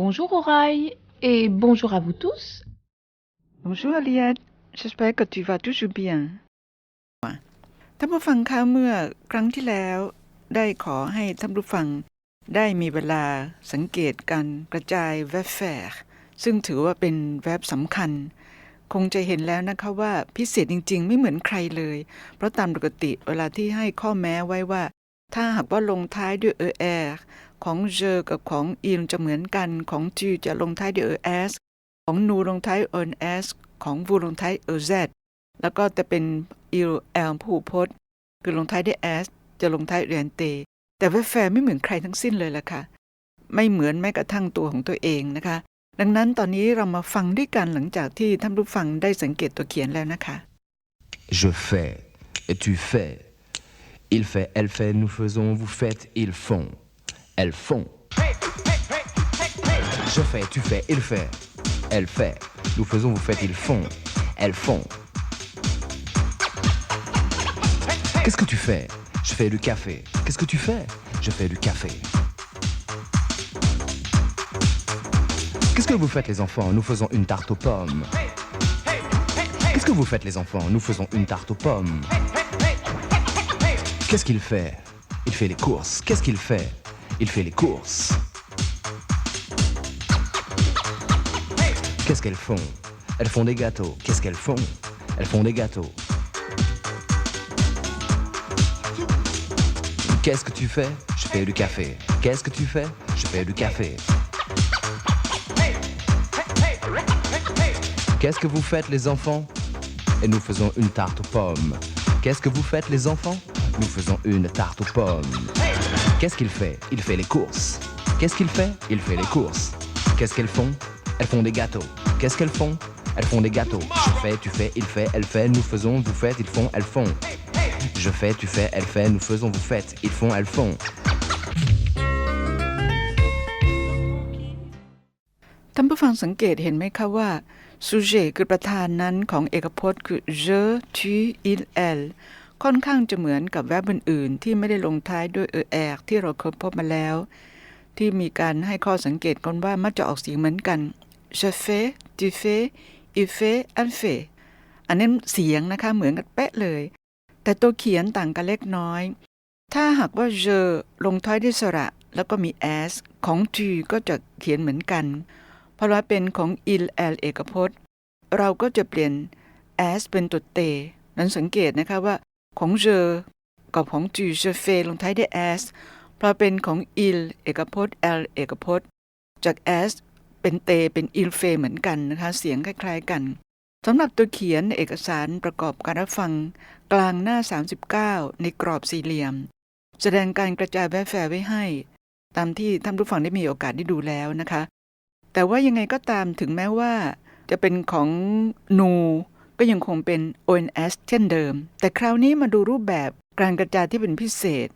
Bonjour Oraille et bonjour à vous tous. Bonjour Aliette, j'espère que tu vas toujours bien ท่านผู้ฟังคะเมื่อครั้งที่แล้วได้ขอให้ท่านผู้ฟังได้มีเวลาสังเกตการกระจายแวบแฝกซึ่งถือว่าเป็นแวบสำคัญ คงจะเห็นแล้วนะคะว่าพิเศษจริง ๆ ไม่เหมือนใครเลย เพราะตามปกติเวลาที่ให้ข้อแม้ไว้ว่า ถ้าหากว่าลงท้ายด้วยเออแอ ของเจอกับของอินจะเหมือนกัน ของจีจะลงท้ายด้วยเอสของนูลงท้ายเออแอสของวูลงท้ายเอแซแล้วก็จะเป็นอิลแอลผู้พจน์ คือลงท้ายด้วยแอสจะลงท้ายเรียนเต แต่ว่าแฟร์ไม่เหมือนใครทั้งสิ้นเลยล่ะค่ะ ไม่เหมือนแม้กระทั่งตัวของตัวเองนะคะ ดังนั้นตอนนี้เรามาฟังด้วยกันหลังจากที่ท่านผู้ฟังได้สังเกตตัวเขียนแล้วนะคะ Je fais et tu fais. Il fait, elle fait, nous faisons, vous faites, ils font. Elles font. Je fais, tu fais, il fait. Elle fait. Nous faisons, vous faites, ils font. Elles font. Qu'est-ce que tu fais? Je fais du café. Qu'est-ce que tu fais? Je fais du café. Qu'est-ce que vous faites les enfants? Nous faisons une tarte aux pommes. Qu'est-ce que vous faites les enfants? Nous faisons une tarte aux pommes. Qu'est-ce qu'il fait? Il fait les courses. Qu'est-ce qu'il fait? Il fait les courses. Qu'est-ce qu'elles font? Elles font des gâteaux. Qu'est-ce qu'elles font? Elles font des gâteaux. Qu'est-ce que tu fais? Je fais du café. Qu'est-ce que tu fais? Je fais du café. Qu'est-ce que vous faites les enfants? Et nous faisons une tarte aux pommes. Qu'est-ce que vous faites les enfants? Nous faisons une tarte aux pommes. Qu'est-ce qu'il fait Il fait les courses. Qu'est-ce qu'il fait Il fait les courses. Qu'est-ce qu'elles font Elles font des gâteaux. Qu'est-ce qu'elles font Elles font des gâteaux. Je fais, tu fais, il fait, elle fait, nous faisons, vous faites, ils font, elles font. Je fais, tu fais, elle fait, nous faisons, vous faites, ils font, elles font. ท่านผู้ฟังสังเกตเห็นไหมคะว่า sujet คือประธานนั้นของเอกพจน์คือ je tu il elle ค่อนข้างจะเหมือนกับแวบอื่นๆ ที่ไม่ได้ลงท้ายด้วย er ที่เราเคยพบมาแล้ว ที่มีการให้ข้อสังเกตกันว่ามักจะออกเสียงเหมือนกัน je fais tu fais il fait elle fait อันนั้เสียงนะคะเหมือนกันเป๊ะเลย แต่ตัวเขียนต่างกันเล็กน้อย ถ้าหากว่า je ลงท้ายด้วยสระ แล้วก็มี s ของ tu ก็จะเขียนเหมือนกันเพราะว่าเป็นของ il elle เอกพจน์ เราก็จะเปลี่ยน s เป็นตัวเตนั้นสังเกตนะคะว่า ของ je กับของ tu je fais ลงท้ายด้วย s เพราะเป็นของ il เอกพจน์ l เอกพจน์ จาก s เป็นเตเป็น il fait เหมือนกันนะคะ เสียงคล้าย ๆกันสำหรับตัวเขียนเอกสารประกอบการรับฟังกลางหน้า 39 ในกรอบสี่เหลี่ยม แสดงการกระจายแวะแฝไว้ให้ ตามที่ท่านผู้ฟังได้มีโอกาสได้ดูแล้วนะคะ แต่ว่ายังไงก็ตามถึงแม้ว่า จะเป็นของนู ก็ยังคงเป็น ONS เช่นเดิม แต่คราวนี้มาดูรูปแบบการกระจายที่เป็นพิเศษ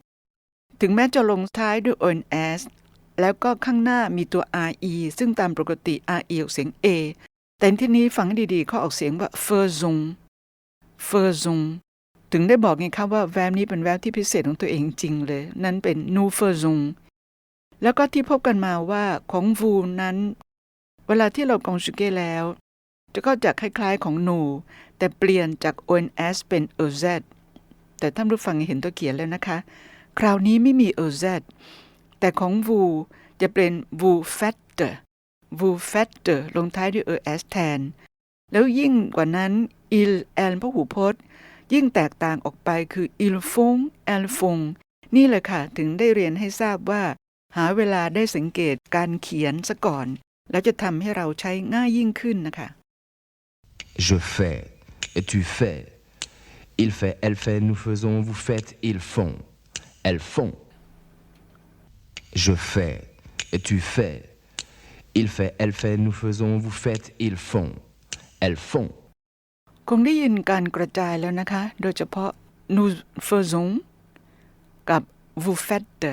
ถึงแม้จะลงท้ายด้วย ONS แล้วก็ข้างหน้ามีตัว RE ซึ่งตามปกติ RE ออกเสียง A แต่ที่นี้ฟังให้ดีๆเขาออกเสียงว่า f e r z o n f e r z o n ถึงได้บอกไงครับว่าแวบนี้เป็นแวบที่พิเศษของตัวเองจริงเลย นั้นเป็นนูเฟอร์ซงแล้วก็ที่พบกันมาว่าของวูนั้น เวลาที่เรากองชูเกแล้ว ก็จะคล้ายๆของนูแต่เปลี่ยนจาก ONS เป็น OZ แต่ท่านผู้ฟังเห็นตัวเขียนแล้วนะคะ คราวนี้ไม่มี OZ แต่ของวูจะเป็นวูแฟตเตอร์วูแฟตเตอร์ลงท้ายด้วย OS แทน แล้วยิ่งกว่านั้น il elle พหูพจน์ ยิ่งแตกต่างออกไปคือ il font elle font นี่แหละค่ะ ถึงได้เรียนให้ทราบว่า หาเวลาได้สังเกตการเขียนซะก่อน แล้วจะทำให้เราใช้ง่ายยิ่งขึ้นนะคะ Je fais et tu fais. Il fait, elle fait, nous faisons, vous faites, ils font. Elles font. Je fais. Et tu fais. Il fait, elle fait, nous faisons, vous faites, ils font. Elles font. คงได้ยินการกระจายแล้วนะคะ โดยเฉพาะ nous faisons กับ vous faites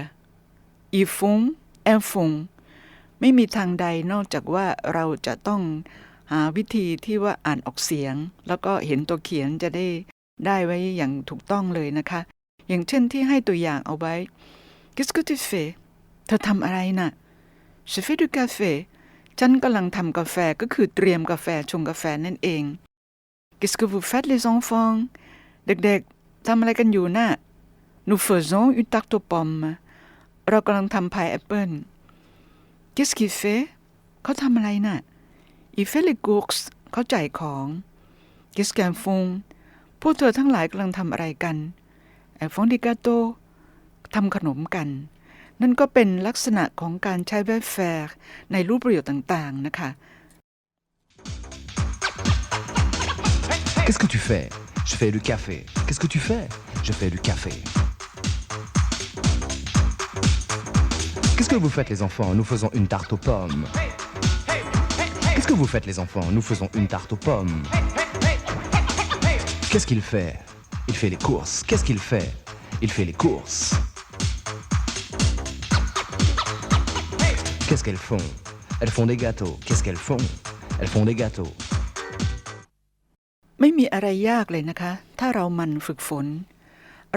ils font elles font ไม่มีทางใดนอกจากว่าเราจะต้อง หาวิธีที่ว่าอ่านออกเสียง แล้วก็เห็นตัวเขียนจะได้ได้ไว้อย่างถูกต้องเลยนะคะ อย่างเช่นที่ให้ตัวอย่างเอาไว้ Qu'est-ce que tu fais เธอทำอะไรน่ะ Je fais du café ฉันกำลังทำกาแฟก็คือเตรียมกาแฟชงกาแฟนั่นเอง Qu'est-ce que vous faites les enfants เด็กๆทำอะไรกันอยู่น่ะ Nous faisons une tarte aux pommes เรากำลังทำพายแอปเปิล Qu'est-ce qu'il fait เขาทำอะไรน่ะ Il fait les courses เข้าใจของ Qu'est-ce qu'elles font พวกเธอทั้งหลายกำลังทำอะไรกัน Elles font des gâteaux ทำขนมกัน นั่นก็เป็นลักษณะของการใช้ verb faire ในรูปประโยคต่างๆ นะคะ Qu'est-ce que tu fais Je fais du café. Qu'est-ce que tu fais Je fais du café. Qu'est-ce que vous faites les enfants Nous faisons une tarte aux pommes. Qu'est-ce que vous faites les enfants Nous faisons une tarte aux pommes. Qu'est-ce qu'il fait Il fait les courses. Qu'est-ce qu'il fait Il fait les courses. Qu'est-ce qu'elles font Elles font des gâteaux. Qu'est-ce qu'elles font Elles font des gâteaux. ไม่มีอะไรยากเลยนะคะ ถ้าเรามันฝึกฝน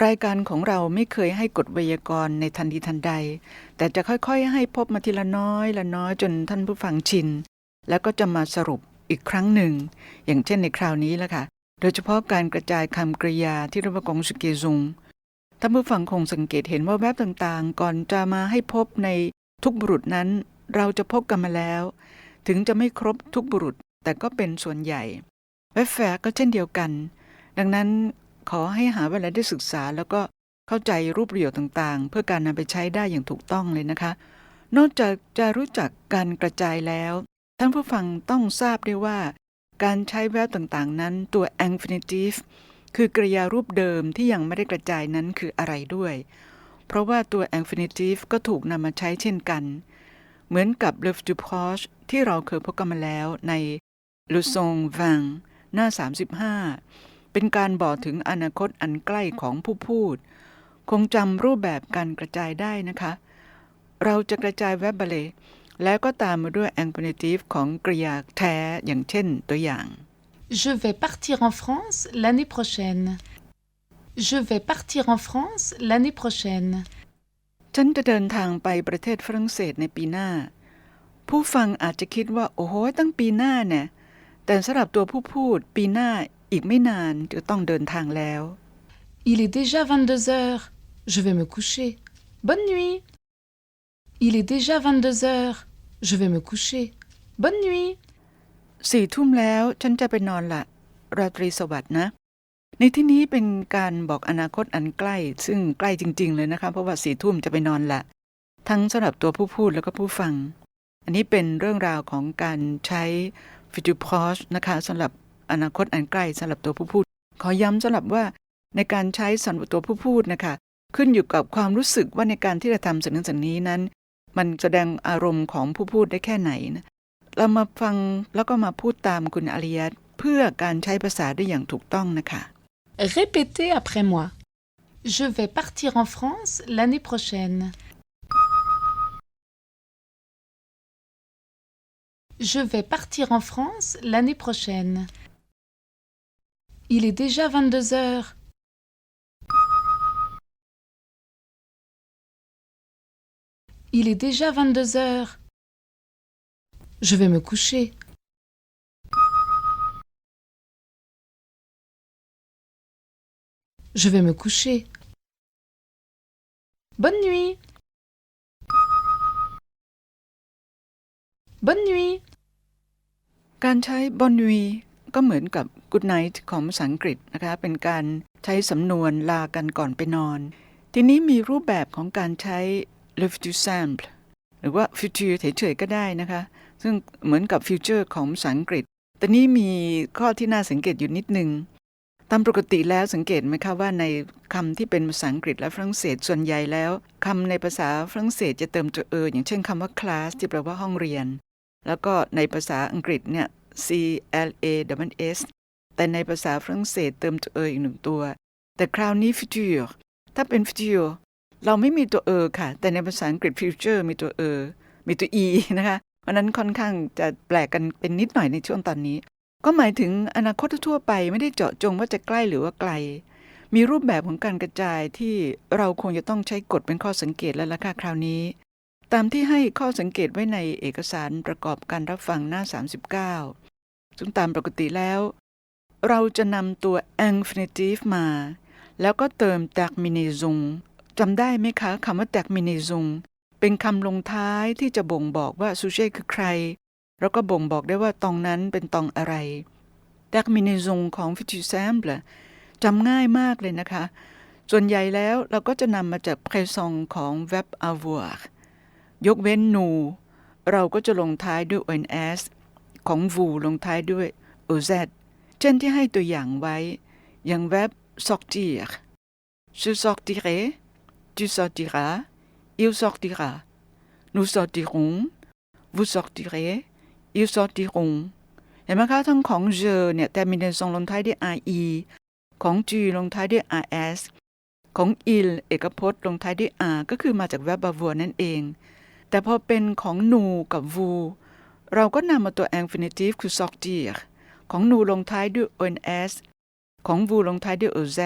รายการของเราไม่เคยให้กฎไวยากรณ์ในทันทีทันใด แต่จะค่อยๆ ให้พบมาทีละน้อยละน้อยจนท่านผู้ฟังชิน แล้วก็จะมาสรุปอีกครั้งหนึ่ง อย่างเช่นในคราวนี้แหละค่ะ โดยเฉพาะการกระจายคำกริยาที่เรียกว่ากงสุเกซุงท่านผู้ฟังคงสังเกตเห็นว่าแวบต่างๆ ก่อนจะมาให้พบในทุกบุรุษนั้น เราจะพบกันมาแล้ว ถึงจะไม่ครบทุกบุรุษแต่ก็เป็นส่วนใหญ่แวบแฝกก็เช่นเดียวกัน ดังนั้นขอให้หาเวลาได้ศึกษาแล้วก็เข้าใจรูปประโยชน์ต่างๆ เพื่อการนำไปใช้ได้อย่างถูกต้องเลยนะคะ นอกจากจะรู้จักการกระจายแล้ว ท่านผู้ฟังต้องทราบด้วยว่า การใช้แวบต่างๆ นั้นตัว infinitive คือกริยารูปเดิมที่ยังไม่ได้กระจายนั้นคืออะไรด้วย เพราะว่าตัว infinitive ก็ถูกนำมาใช้เช่นกัน เหมือนกับ le du poche ที่เราเคยพบกันมาแล้วใน le son vin หน้า 35 เป็นการบอกถึงอนาคตอันใกล้ของผู้พูด คงจำรูปแบบการกระจายได้นะคะ เราจะกระจายแวบบาเล แล้วก็ตามมาด้วย infinitive ของกริยาแท้อย่างเช่นตัวอย่าง Je vais partir en France l'année prochaine. Je vais partir en France l'année prochaine. ฉันจะเดินทางไปประเทศฝรั่งเศสในปีหน้า ผู้ฟังอาจจะคิดว่า โอ้โหตั้งปีหน้าเนี่ย แต่สำหรับตัวผู้พูดปีหน้าอีกไม่นานจะต้องเดินทางแล้ว Il est déjà 22 heures. Je vais me coucher. Bonne nuit. Il est déjà 22 heures. Je vais me coucher. Bonne nuit. สี่ทุ่มแล้วฉันจะไปนอนละ ราตรีสวัสดิ์นะ ในที่นี้เป็นการบอกอนาคตอันใกล้ ซึ่งใกล้จริง ๆ เลยนะคะ เพราะว่าสี่ทุ่มจะไปนอนละ ทั้งสำหรับตัวผู้พูดแล้วก็ผู้ฟัง อันนี้เป็นเรื่องราวของการใช้ future proche นะคะสำหรับอนาคตอันใกล้สำหรับตัวผู้พูด ขอย้ำสำหรับว่าในการใช้สำหรับตัวผู้พูดนะคะ ขึ้นอยู่กับความรู้สึกว่าในการที่จะทำสิ่งนั้นสิ่งนี้นั้น มันแสดงอารมณ์ของผู้พูดได้แค่ไหนนะเรามาฟังแล้วก็มาพูดตามคุณอาริยัตเพื่อการใช้ภาษาได้อย่างถูกต้องนะคะ Répétez après moi. Je vais partir en France l'année prochaine. Je vais partir en France l'année prochaine. Il est déjà 22 heures. Il est déjà 22 heures. Je vais me coucher. Je vais me coucher. Bonne nuit. Bonne nuit. การใช้บอนวีก็เหมือนกับ good night ของภาษาอังกฤษนะคะ เป็นการใช้สำนวนลากันก่อนไปนอน ทีนี้มีรูปแบบของการใช้ le futur simple หรือว่า future เฉยๆก็ได้นะคะ ซึ่งเหมือนกับ future ของภาษาอังกฤษ แต่นี้มีข้อที่น่าสังเกตอยู่นิดนึง ตามปกติแล้วสังเกตไหมคะว่าในคำที่เป็นภาษาอังกฤษและฝรั่งเศสส่วนใหญ่แล้วคำในภาษาฝรั่งเศสจะเติมตัวเอออย่างเช่นคำว่า class ที่แปลว่าห้องเรียน แล้วก็ในภาษาอังกฤษเนี่ย C L A W S แต่ในภาษาฝรั่งเศสเติมตัวเอออีกหนึ่งตัว แต่คราวนี้ future ถ้าเป็น future เราไม่มีตัวเออค่ะ แต่ในภาษาอังกฤษ future มีตัวเออ มีตัว e นะคะเพราะนั้นค่อนข้างจะแปลกกันเป็นนิดหน่อยในช่วงตอนนี้ ก็หมายถึงอนาคตทั่วไปไม่ได้เจาะจงว่าจะใกล้หรือว่าไกล มีรูปแบบของการกระจายที่เราคงจะต้องใช้กฎเป็นข้อสังเกตแล้วล่ะค่ะคราวนี้ ตามที่ให้ข้อสังเกตไว้ในเอกสารประกอบการรับฟังหน้า 39 ซึ่งตามปกติแล้ว เราจะนำตัว infinitive มา แล้วก็เติม terminaison จำได้ไหมคะคำว่า terminaison เป็นคำลงท้ายที่จะบ่งบอกว่า sujet คือใคร แล้วก็บ่งบอกได้ว่าตองนั้นเป็นตองอะไร terminaison ของ futur simple จำง่ายมากเลยนะคะ ส่วนใหญ่แล้วเราก็จะนำมาจาก présent ของ verb avoir ยกเว้น nous เราก็จะลงท้ายด้วย ons ของ vous ลงท้ายด้วย oz เช่นที่ให้ตัวอย่างไว้ อย่าง verb sortir je sortirai Tu sortiras, il sortira. Nous sortirons, vous sortirez, ils sortiront. เห็นไหมคะทั้งของ je เนี่ยแต่มีในสองลงท้ายด้วย re ของ tu ลงท้ายด้วย rs ของ il เอกพจน์ลงท้ายด้วย r ก็คือมาจากแวบบาวัวนั่นเอง แต่พอเป็นของนูกับ vu เราก็นำมาตัว infinitive คือ sortir ของนูลงท้ายด้วย ons ของ vu ลงท้ายด้วย oz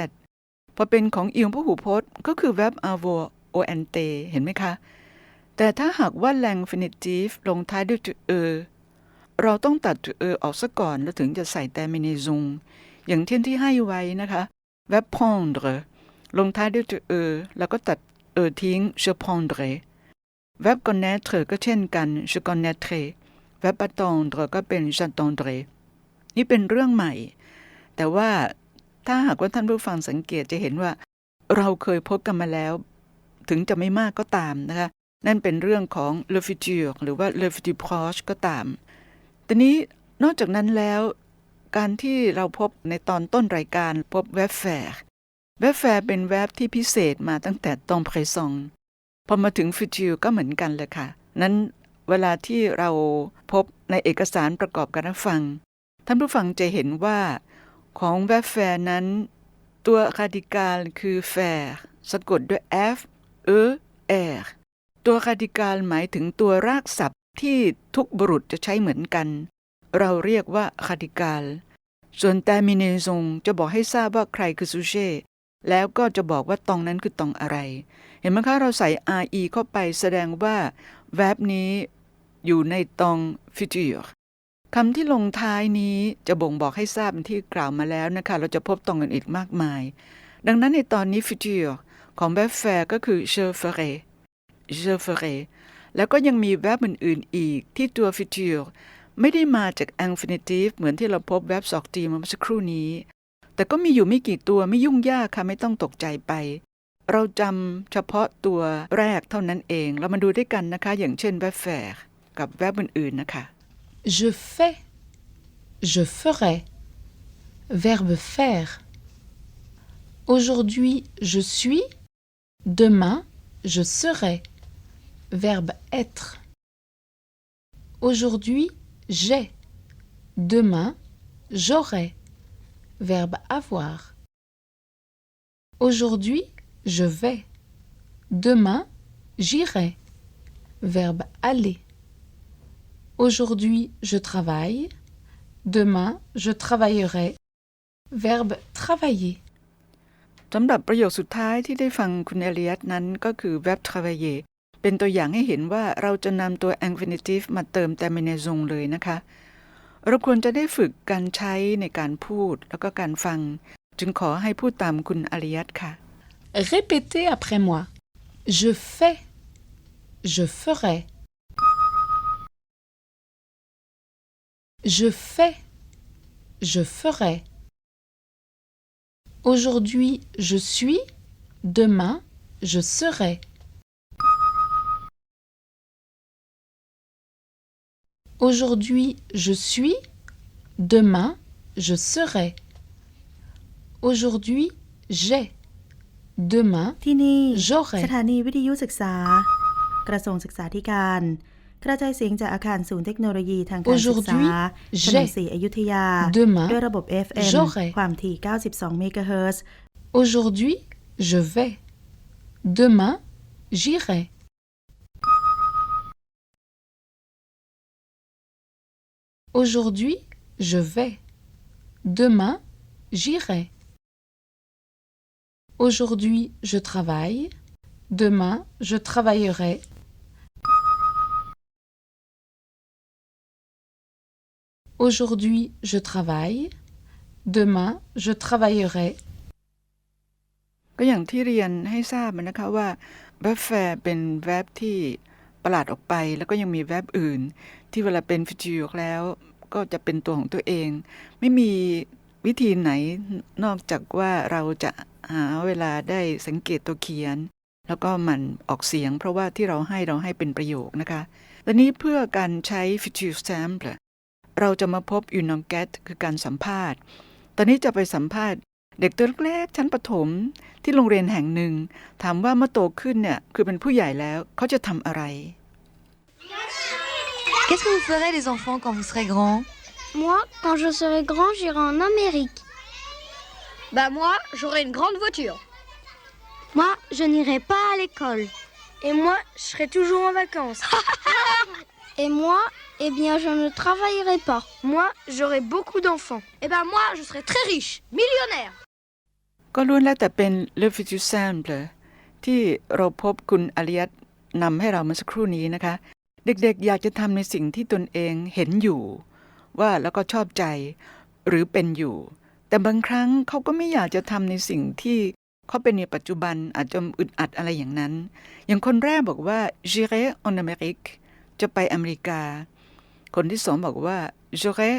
พอเป็นของ il พหูพจน์ ก็คือ verb avoir ont เห็นไหมคะ แต่ถ้าหากว่า l'infinitive ลงท้ายด้วยตัว e เราต้องตัดตัว e ออกซะก่อน แล้วถึงจะใส่ terminaison อย่างเช่นที่ให้ไว้นะคะ verb prendre ลงท้ายด้วยตัว e แล้วก็ตัด e ทิ้ง je prendrai verb connaître ก็เช่นกัน je connaîtrai verb attendre ก็เป็น j'attendrai นี่เป็นเรื่องใหม่ แต่ว่า ถ้าหากว่าท่านผู้ฟังสังเกตจะเห็นว่า เราเคยพบกันมาแล้ว ถึงจะไม่มากก็ตามนะคะ นั่นเป็นเรื่องของ le futur หรือว่า le futur proche ก็ตาม ทีนี้นอกจากนั้นแล้ว การที่เราพบในตอนต้นรายการพบ verb faire verb faire เป็น verb ที่พิเศษมาตั้งแต่ตอน présent พอมาถึง futur ก็เหมือนกันเลยค่ะ นั้นเวลาที่เราพบในเอกสารประกอบการรับฟัง ท่านผู้ฟังจะเห็นว่า ของ verb faire นั้น ตัว radical คือ faire สะกดด้วย f e r ตัว radical หมายถึงตัวรากศัพท์ที่ทุกบุรุษจะใช้เหมือนกัน เราเรียกว่า radical ส่วน terminaison จะบอกให้ทราบว่าใครคือ sujet แล้วก็จะบอกว่าตองนั้นคือตองอะไร เห็นไหมคะเราใส่ re เข้าไปแสดงว่า verb นี้อยู่ในตอง futur คำที่ลงท้ายนี้จะบ่งบอกให้ทราบที่กล่าวมาแล้วนะคะ เราจะพบตรงกันอีกมากมาย ดังนั้นในตอนนี้ futur ของ verb faire ก็คือ je ferai je ferai แล้วก็ยังมี verb อื่นๆอีกที่ตัว futur ไม่ได้มาจาก infinitive เหมือนที่เราพบ verb sortir มาเมื่อสักครู่นี้ แต่ก็มีอยู่ไม่กี่ตัวไม่ยุ่งยากค่ะไม่ต้องตกใจไป เราจำเฉพาะตัวแรกเท่านั้นเอง เรามาดูด้วยกันนะคะ อย่างเช่น verb faire กับ verb อื่นๆนะคะ Je fais. Je ferai. Verbe faire. Aujourd'hui, je suis. Demain, je serai. Verbe être. Aujourd'hui, j'ai. Demain, j'aurai. Verbe avoir. Aujourd'hui, je vais. Demain, j'irai. Verbe aller. Aujourd'hui, je travaille. Demain, je travaillerai. Verbe travailler. สำหรับประโยคสุดท้ายที่ได้ฟังคุณเอเลียตนั้นก็คือ verb travailler เป็นตัวอย่างให้เห็นว่าเราจะนำตัว infinitive มาเติม terminaison เลยนะคะ เราควรจะได้ฝึกการใช้ในการพูดแล้วก็การฟัง จึงขอให้พูดตามคุณอริยัตค่ะ Répétez après moi. Je fais. Je ferai. Je fais. Je ferai. Aujourd'hui, je suis. Demain, je serai. Aujourd'hui, je suis. Demain, je serai. Aujourd'hui, j'ai. Demain, ที่นี่ j'aurai. สถานีวิทยุศึกษา กระทรวงศึกษาธิการ กระจายเสียงจากอาคารศูนย์เทคโนโลยีทางการศึกษา Aujourd'hui, ถนนสีอยุธยา Demain, ด้วยระบบ FM j'aurai. ความถี่ 92 เมกะเฮิรตซ์ Aujourd'hui, je vais. Demain, j'irai. Aujourd'hui, je vais. Demain, j'irai. Aujourd'hui, je travaille. Demain, je travaillerai. Aujourd'hui, je travaille. Demain, je travaillerai. ก็อย่างที่เรียนให้ทราบนะคะว่า verb fair เป็น verb ที่ประหลาดออกไป แล้วก็ยังมี verb อื่น ที่เวลาเป็น future แล้ว ก็จะเป็นตัวของตัวเอง ไม่มีวิธีไหนนอกจากว่าเราจะหาเวลาได้สังเกตตัวเขียน แล้วก็มันออกเสียง เพราะว่าที่เราให้เราให้เป็นประโยคนะคะตอนนี้เพื่อการใช้ future sample เราจะมาพบ u n o n g e t คือการสัมภาษณ์ ตอนนี้จะไปสัมภาษณ์ เด็กตัวเล็กๆชั้นประถมที่โรงเรียนแห่งหนึ่ง ถามว่าเมื่อโตขึ้นเนี่ยคือเป็นผู้ใหญ่แล้วเขาจะทำอะไร Qu'est-ce que vous ferez les enfants quand vous serez grands Moi, quand je serai grand, j'irai en Amérique. Bah moi, j'aurai une grande voiture. Moi, je n'irai pas à l'école. Et moi, je serai toujours en vacances. Et moi, eh bien, je ne travaillerai pas. moi, j'aurai beaucoup d'enfants. Et ben moi, je serai très riche, millionnaire. ก็ล้วนแล้วแต่เป็น le futur simple ที่เราพบคุณอริยัตนำให้เราเมื่อสักครู่นี้นะคะ เด็กๆ อยากจะทำในสิ่งที่ตนเองเห็นอยู่ ว่าแล้วก็ชอบใจหรือเป็นอยู่ แต่บางครั้งเขาก็ไม่อยากจะทำในสิ่งที่เขาเป็นในปัจจุบันอาจจะอึดอัดอะไรอย่างนั้น อย่างคนแรกบอกว่า j'irai en Amérique จะไปอเมริกา คนที่สองบอกว่า j'aurai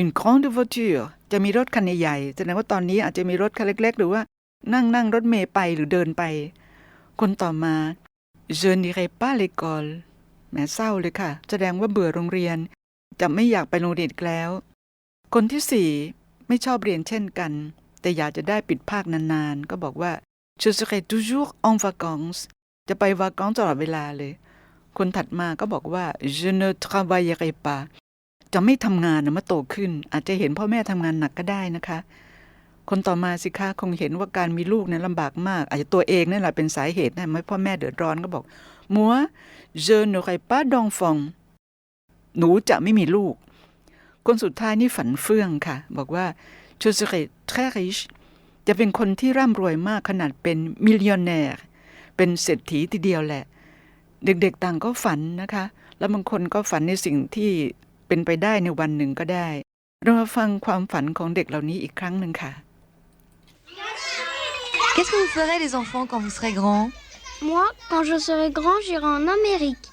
une grande voiture จะมีรถคันใหญ่แสดงว่าตอนนี้อาจจะมีรถคันเล็ก ๆ หรือว่านั่งนั่งรถเมย์ไปหรือเดินไป คนต่อมา je n'irai pas l'école แหมเศร้าเลยค่ะ แสดงว่าเบื่อโรงเรียน จะไม่อยากไปโรงเรียนอีกแล้ว คนที่สี่ไม่ชอบเรียนเช่นกัน แต่อยากจะได้ปิดภาคนานๆ ก็บอกว่า je serai toujours en vacances จะไปวากองตลอดเวลาเลย คนถัดมาก็บอกว่า je ne travaillerai pas จะไม่ทำงานนะเมื่อโตขึ้น อาจจะเห็นพ่อแม่ทำงานหนักก็ได้นะคะ คนต่อมาสิคะคงเห็นว่าการมีลูกนั้นลำบากมาก อาจจะตัวเองนั่นแหละเป็นสาเหตุทำให้พ่อแม่เดือดร้อนก็บอก moi je n'aurai pas d'enfant หนูจะไม่มีลูก คนสุดท้ายนี่ฝันเฟื่องค่ะ บอกว่า je serai très riche จะเป็นคนที่ร่ำรวยมากขนาดเป็นมิลลิ o นแนร์เป็นเศรษฐีทีเดียวแหละ เด็กๆต่างก็ฝันนะคะ แล้วบางคนก็ฝันในสิ่งที่เป็นไปได้ในวันหนึ่งก็ได้ เรามาฟังความฝันของเด็กเหล่านี้อีกครั้งหนึ่งค่ะ Qu'est-ce que vous ferez les enfants quand vous serez grands Moi, quand je serai grand, j'irai en Amérique.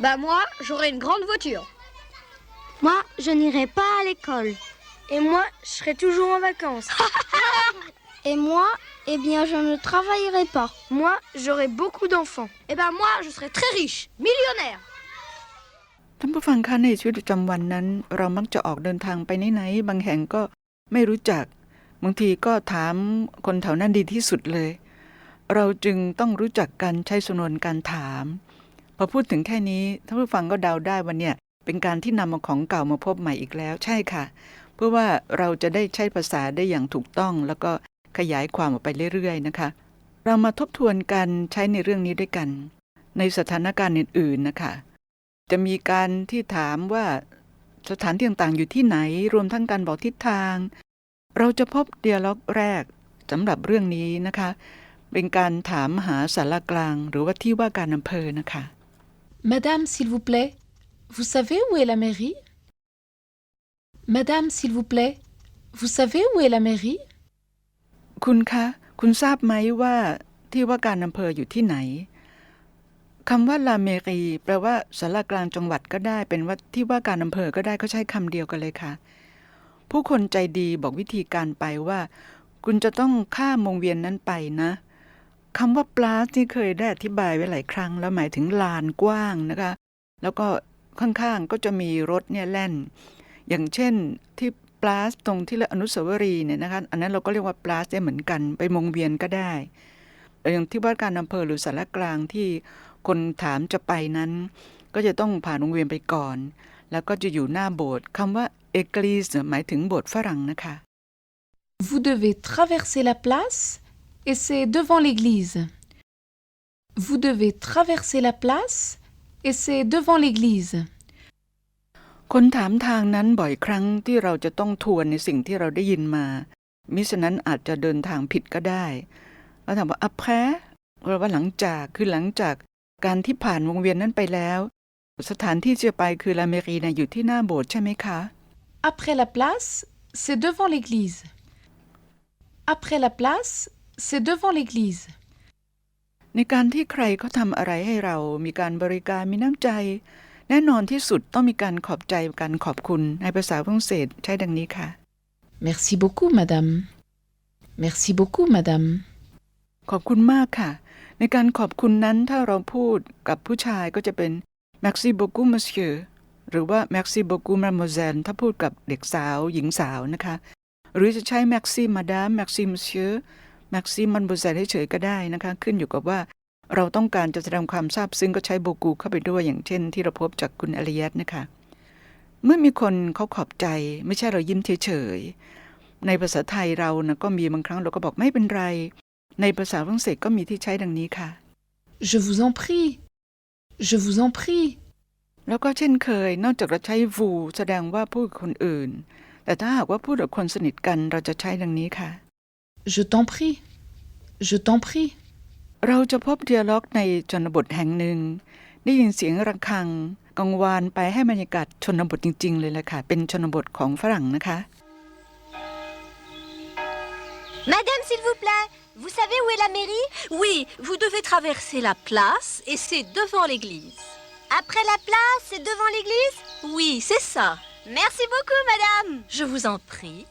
Bah moi, j'aurai une grande voiture. Moi, je n'irai pas à l'école. Et moi, je serai toujours en vacances. Et moi, eh bien, je ne travaillerai pas. moi, j'aurai beaucoup d'enfants. Et ben moi, je serai très riche, millionnaire. ท่านผู้ฟังคะในชีวิตประจำวันนั้น เรามักจะออกเดินทางไปไหนๆบางแห่งก็ไม่รู้จัก บางทีก็ถามคนแถวนั้นดีที่สุดเลย เราจึงต้องรู้จักการใช้สำนวนการถาม พอพูดถึงแค่นี้ท่านผู้ฟังก็เดาได้ว่าเนี่ย เป็นการที่นำมาของเก่ามาพบใหม่อีกแล้ว ใช่ค่ะ เพื่อว่าเราจะได้ใช้ภาษาได้อย่างถูกต้องแล้วก็ ขยายความออกไปเรื่อยๆนะคะ เรามาทบทวนการใช้ในเรื่องนี้ด้วยกัน ในสถานการณ์อื่นๆนะคะ จะมีการที่ถามว่าสถานที่ต่างๆอยู่ที่ไหน รวมทั้งการบอกทิศทาง เราจะพบเดียล็อกแรกสำหรับเรื่องนี้นะคะ เป็นการถามหาสารกลาง หรือว่าที่ว่าการอำเภอนะคะ Madame, s'il vous plaît, vous savez où est la mairie Madame, s'il vous plaît, vous savez où est la mairie คุณคะ คุณทราบไหมว่าที่ว่าการอำเภออยู่ที่ไหนคำว่าลาเมรีแปลว่าสารกลางจังหวัดก็ได้ เป็นว่าที่ว่าการอำเภอก็ได้เขาใช้คำเดียวกันเลยค่ะ ผู้คนใจดีบอกวิธีการไปว่า คุณจะต้องข้ามวงเวียนนั้นไปนะคำว่าปลาสที่เคยได้อธิบายไว้หลายครั้ง แล้วหมายถึงลานกว้างนะคะ แล้วก็ข้างๆก็จะมีรถเนี่ยแล่น อย่างเช่นที่ ปลาสตรงที่เรียกอนุสาวรีย์เนี่ยนะคะอันนั้นเราก็เรียกว่าปลาสได้เหมือนกัน ไปวงเวียนก็ได้อย่างที่ว่าการอำเภอหรือสารกลางที่คนถามจะไปนั้น ก็จะต้องผ่านวงเวียนไปก่อน แล้วก็จะอยู่หน้าโบสถ์คำว่าเอกลีสหมายถึงโบสถ์ฝรั่งนะคะ Vous devez traverser la place et c'est devant l'église. Vous devez traverser la place et c'est devant l'église. คนถามทางนั้นบ่อยครั้งที่เราจะต้องทวนในสิ่งที่เราได้ยินมา มิฉะนั้นอาจจะเดินทางผิดก็ได้เราถามว่า après แปลว่าหลังจากคือหลังจากการที่ผ่านวงเวียนนั้นไปแล้ว สถานที่ที่จะไปคือลาเมรีนะอยู่ที่หน้าโบสถ์ใช่ไหมคะ Après la place, c'est devant l'église. Après la place, c'est devant l'église. ในการที่ใครเขาทำอะไรให้เรามีการบริการมีน้ำใจ แน่นอนที่สุดต้องมีการขอบใจการขอบคุณในภาษาฝรั่งเศสใช้ดังนี้ค่ะ Merci beaucoup, madame. Merci beaucoup, madame. ขอบคุณมากค่ะ ในการขอบคุณนั้นถ้าเราพูดกับผู้ชายก็จะเป็น merci beaucoup monsieur หรือว่า merci beaucoup mademoiselle ถ้าพูดกับเด็กสาวหญิงสาวนะคะ หรือจะใช้ merci madame merci monsieur merci mademoiselle ให้เฉยก็ได้นะคะ ขึ้นอยู่กับว่า เราต้องการจะแสดงความซาบซึ้งก็ใช้ beaucoup เข้าไปด้วยอย่างเช่น ที่เราพบจากคุณอริยัตนะคะ เมื่อมีคนเขาขอบใจ ไม่ใช่เรายิ้มเฉยๆในภาษาไทยเรานะก็มีบางครั้งเราก็บอกไม่เป็นไร ในภาษาฝรั่งเศสก็มีที่ใช้ดังนี้ค่ะ Je vous en prie. Je vous en prie. แล้วก็เช่นเคย นอกจากเราใช้ vous แสดงว่าพูดกับคนอื่น แต่ถ้าหากว่าพูดกับคนสนิทกันเราจะใช้ดังนี้ค่ะ Je t'en prie. Je t'en prie. เราจะพบเดียล็อกในชนบทแห่งหนึ่ง ได้ยินเสียงระฆังกังวานไปให้บรรยากาศชนบทจริง ๆ เลยแหละค่ะ เป็นชนบทของฝรั่งนะคะ Madame, s'il vous plaît, vous savez où est la mairie Oui, vous devez traverser la place et c'est devant l'église. Après la place, c'est devant l'église Oui, c'est ça. Merci beaucoup, madame. Je vous en prie.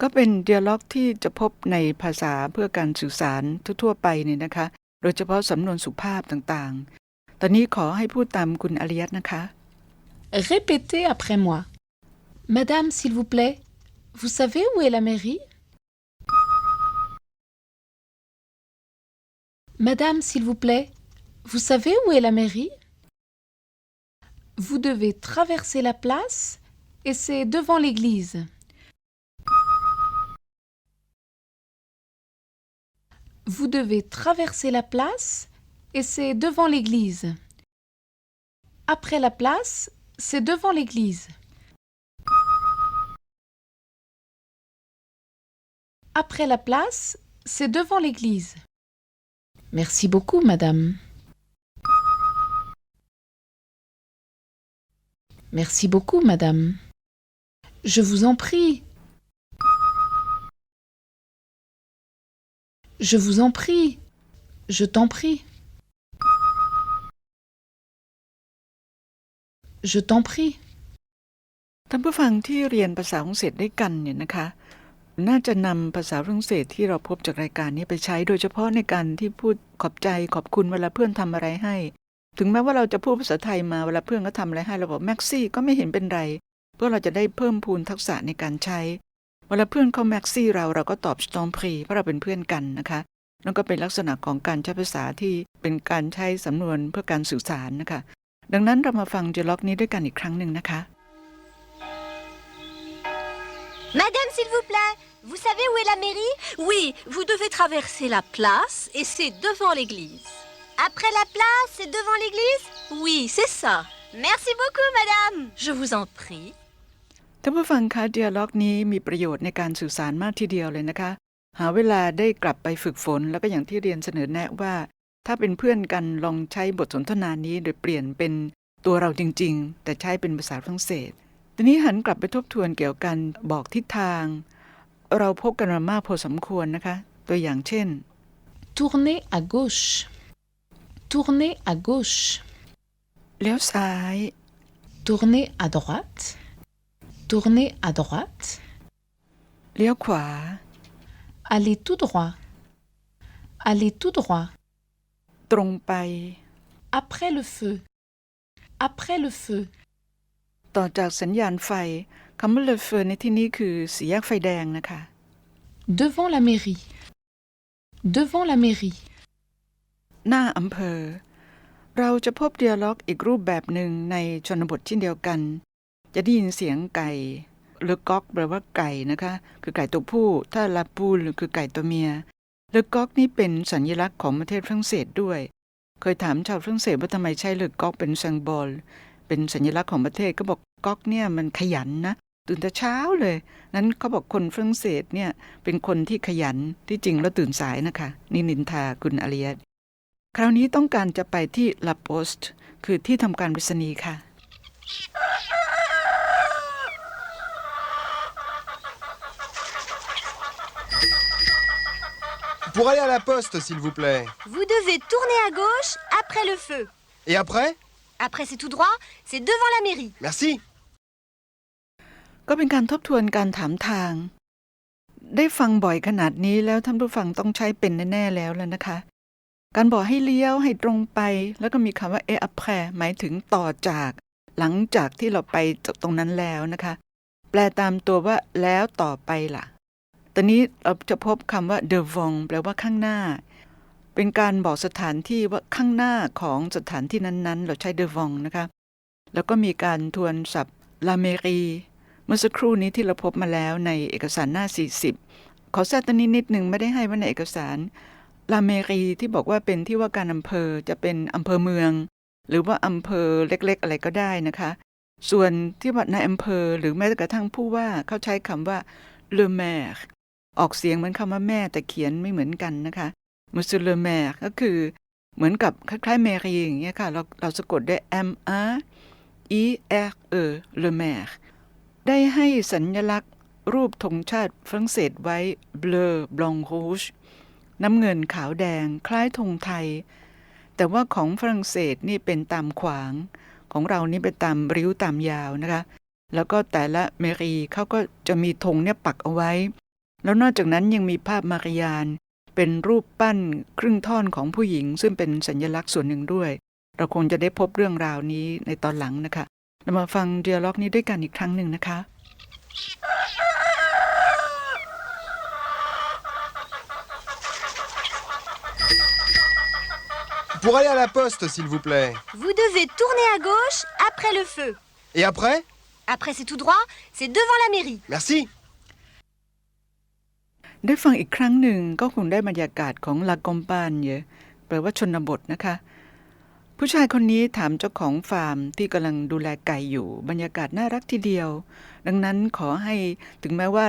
ก็เป็นเดียล็อกที่จะพบในภาษาเพื่อการสื่อสารทั่วๆไปเนี่ยนะคะ โดยเฉพาะสำนวนสุภาพต่างๆ ตอนนี้ขอให้พูดตามคุณอริยัตนะคะ Répétez après moi. Madame, s'il vous plaît, vous savez où est la mairie Madame, s'il vous plaît, vous savez où est la mairie Vous devez traverser la place et c'est devant l'église. Vous devez traverser la place et c'est devant l'église. Après la place, c'est devant l'église. Après la place, c'est devant l'église. Merci beaucoup, madame. Merci beaucoup, madame. Je vous en prie. Je vous en prie. Je t'en prie. Je t'en prie. ท่านผู้ฟังที่เรียนภาษาฝรั่งเศสด้วยกันเนี่ยนะคะ น่าจะนำภาษาฝรั่งเศสที่เราพบจากรายการนี้ไปใช้โดยเฉพาะในการที่พูดขอบใจขอบคุณเวลาเพื่อนทำอะไรให้ ถึงแม้ว่าเราจะพูดภาษาไทยมาเวลาเพื่อนก็ทำอะไรให้เราบอกแม็กซี่ก็ไม่เห็นเป็นไร เพื่อเราจะได้เพิ่มพูนทักษะในการใช้ เวลาเพื่อนเขาแม็กซี่เราเราก็ตอบสตอมพรีเพราะเราเป็นเพื่อนกันนะคะนั่นก็เป็นลักษณะของการใช้ภาษาที่เป็นการใช้สำนวนเพื่อการสื่อสารนะคะ ดังนั้นเรามาฟังเจล็อกนี้ด้วยกันอีกครั้งหนึ่งนะคะ Madame, s'il vous plaît, vous savez où est la mairie Oui, vous devez traverser la place et c'est devant l'église. Après la place, c'est devant l'église Oui, c'est ça. Merci beaucoup, madame. Je vous en prie. ท่านผู้ฟังคะเดียล็อกนี้มีประโยชน์ในการสื่อสารมากทีเดียวเลยนะคะ หาเวลาได้กลับไปฝึกฝน แล้วก็อย่างที่เรียนเสนอแนะว่า ถ้าเป็นเพื่อนกันลองใช้บทสนทนานี้โดยเปลี่ยนเป็นตัวเราจริง ๆ แต่ใช้เป็นภาษาฝรั่งเศส ทีนี้หันกลับไปทบทวนเกี่ยวกันบอกทิศทาง เราพบกันมามากพอสมควรนะคะ ตัวอย่างเช่น Tournez à gauche. Tournez à gauche. เลี้ยวซ้าย Tournez à droite. Tournez à droite. เลี้ยวขวา Allez tout droit. Allez tout droit. ตรงไป Après le feu. Après le feu. ต่อจากสัญญาณไฟคำว่าเลเฟอในที่นี้คือสีแยกไฟแดงนะคะ Devant la mairie. Devant la mairie. หน้าอำเภอ เราจะพบเดียล็อกอีกรูปแบบหนึ่งในชนบทเช่นเดียวกัน จะได้ยินเสียงไก่เลอกอกแปลว่าไก่นะคะ คือไก่ตัวผู้ ถ้าลาปูลคือไก่ตัวเมียเลอกอกนี่เป็นสัญลักษณ์ของประเทศฝรั่งเศสด้วย เคยถามชาวฝรั่งเศสว่าทำไมใช้เลอกอกเป็นแซงบอลเป็นสัญลักษณ์ของประเทศก็บอกก๊อกเนี่ยมันขยันนะตื่นแต่เช้าเลย นั้นเขาบอกคนฝรั่งเศสเนี่ยเป็นคนที่ขยันที่จริงแล้วตื่นสายนะคะ นี่นินทาคุณอาริยคราวนี้ต้องการจะไปที่ลาโปสต์คือที่ทำการไปรษณีย์ค่ะ Pour aller à la poste, s'il vous plaît. Vous devez tourner à gauche après le feu. Et après Après, c'est tout droit, c'est devant la mairie. Merci. ก็เป็นการทบทวนการถามทาง ได้ฟังบ่อยขนาดนี้แล้วท่านผู้ฟังต้องใช้เป็นแน่ๆแล้วแล้วนะคะ การบอกให้เลี้ยวให้ตรงไป แล้วก็มีคำว่าเออแพรหมายถึงต่อจาก หลังจากที่เราไปจากตรงนั้นแล้วนะคะ แปลตามตัวว่าแล้วต่อไปล่ะต อนนี้เราจะพบคำว่า de v o n แปลว่าข้างหน้า เป็นการบอกสถานที่ว่าข้างหน้าของสถานที่นั้น ๆ เราใช้ de v o n นะคะแล้วก็มีการทวนศัพท์ la mairie เมื่อสักครู่นี้ที่เราพบมาแล้วในเอกสารหน้า 40 ขอแทรกตรงนี้นิดหนึ่งไม่ได้ให้ไว้ในเอกสารลาเมรีที่บอกว่าเป็นที่ว่าการอำเภอจะเป็นอำเภอเมือง หรือว่าอำเภอเล็กๆ อะไรก็ได้นะคะ ส่วนที่ว่าในอำเภอหรือแม้กระทั่งผู้ว่าเขาใช้คำว่า le maire ออกเสียงเหมือนคำว่าแม่แต่เขียนไม่เหมือนกันนะคะ monsieur le maire ก็คือเหมือนกับคล้ายๆเมรีอย่างเงี้ยค่ะ เราเราสะกดด้วย M A E R E le maire ได้ให้สัญลักษณ์รูปธงชาติฝรั่งเศสไว้ bleu blanc rouge น้ำเงินขาวแดงคล้ายธงไทย แต่ว่าของฝรั่งเศสนี่เป็นตามขวาง ของเรานี่เป็นตามริ้วตามยาวนะคะ แล้วก็แต่ละเมรีเขาก็จะมีธงเนี่ยปักเอาไว้ แล้วนอกจากนั้นยังมีภาพมารยาน เป็นรูปปั้นครึ่งท่อนของผู้หญิง ซึ่งเป็นสัญลักษณ์ส่วนหนึ่งด้วย เราคงจะได้พบเรื่องราวนี้ในตอนหลังนะคะ เรามาฟังเดียล็อกนี้ด้วยกันอีกครั้งหนึ่งนะคะ Pour aller à la poste, s'il vous plaît. Vous devez tourner à gauche après le feu. Et après Après, c'est tout droit, c'est devant la mairie. Merci. ได้ฟังอีกครั้งหนึ่งก็คงได้บรรยากาศของลากอมปานเยอะแปลว่าชนบทนะคะ ผู้ชายคนนี้ถามเจ้าของฟาร์มที่กำลังดูแลไก่อยู่ บรรยากาศน่ารักทีเดียว ดังนั้นขอให้ถึงแม้ว่า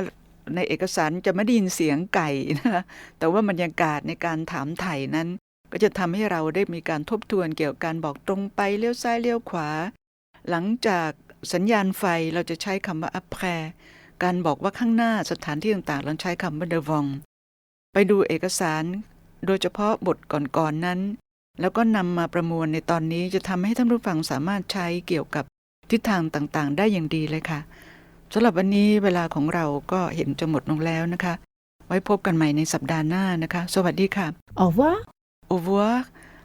ในเอกสารจะไม่ได้ยินเสียงไก่นะคะแต่ว่าบรรยากาศในการถามไถ่นั้น ก็จะทำให้เราได้มีการทบทวนเกี่ยวกับการบอกตรงไปเลี้ยวซ้ายเลี้ยวขวา หลังจากสัญญาณไฟเราจะใช้คำว่าอัพแพร การบอกว่าข้างหน้าสถานที่ต่างๆเราใช้คำว่าเดวอง ไปดูเอกสาร โดยเฉพาะบทก่อนๆนนั้น แล้วก็นำมาประมวลในตอนนี้จะทำให้ท่านผู้ฟังสามารถใช้เกี่ยวกับทิศทางต่างๆ ได้อย่างดีเลยค่ะสำหรับวันนี้เวลาของเราก็เห็นจะหมดลงแล้วนะคะ ไว้พบกันใหม่ในสัปดาห์หน้านะคะ สวัสดีค่ะ Au revoir Au revoir